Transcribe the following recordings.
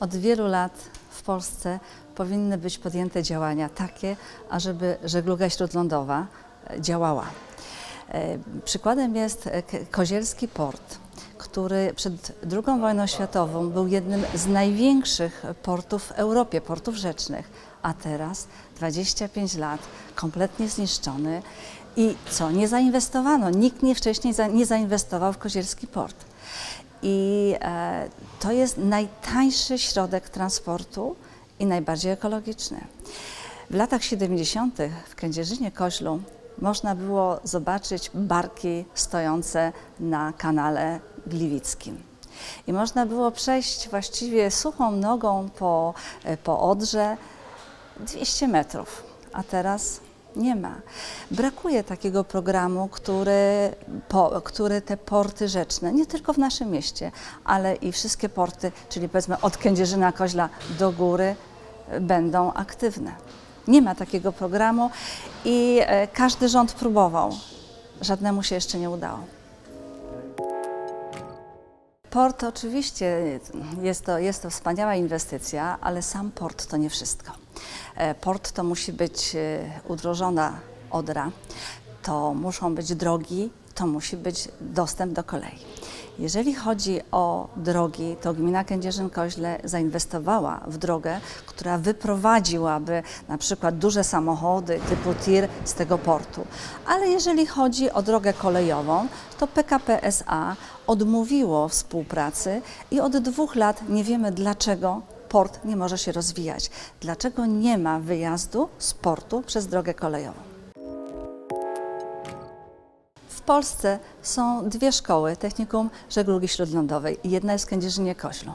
Od wielu lat w Polsce powinny być podjęte działania takie, ażeby żegluga śródlądowa e, działała. E, Przykładem jest e, Kozielski Port, który przed II wojną światową był jednym z największych portów w Europie, portów rzecznych, a teraz 25 lat kompletnie zniszczony i co, nie zainwestowano, nikt nie wcześniej nie zainwestował w Kozielski Port. I to jest najtańszy środek transportu i najbardziej ekologiczny. W latach 70. w Kędzierzynie-Koźlu można było zobaczyć barki stojące na kanale Gliwickim. I można było przejść właściwie suchą nogą po, e, po Odrze 200 metrów, a teraz nie ma. Brakuje takiego programu, który, po, który te porty rzeczne, nie tylko w naszym mieście, ale i wszystkie porty, czyli powiedzmy od Kędzierzyna Koźla do góry, e, będą aktywne. Nie ma takiego programu i e, każdy rząd próbował. Żadnemu się jeszcze nie udało. Port oczywiście jest to, jest to wspaniała inwestycja, ale sam port to nie wszystko. E, Port to musi być e, udrożona odra, to muszą być drogi, to musi być dostęp do kolei. Jeżeli chodzi o drogi, to gmina Kędzierzyn-Koźle zainwestowała w drogę, która wyprowadziłaby na przykład duże samochody typu TIR z tego portu. Ale jeżeli chodzi o drogę kolejową, to PKP SA odmówiło współpracy i od dwóch lat nie wiemy dlaczego port nie może się rozwijać. Dlaczego nie ma wyjazdu z portu przez drogę kolejową? W Polsce są dwie szkoły technikum żeglugi śródlądowej jedna jest w Kędzierzynie-Koźlu.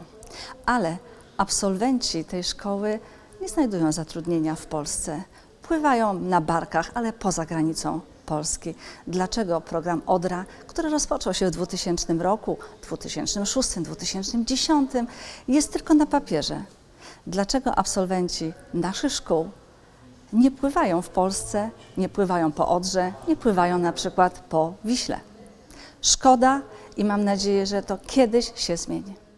Ale absolwenci tej szkoły nie znajdują zatrudnienia w Polsce. Pływają na barkach, ale poza granicą Polski. Dlaczego program ODRA, który rozpoczął się w 2000 roku, 2006, 2010, jest tylko na papierze? Dlaczego absolwenci naszych szkół nie pływają w Polsce, nie pływają po Odrze, nie pływają na przykład po Wiśle. Szkoda i mam nadzieję, że to kiedyś się zmieni.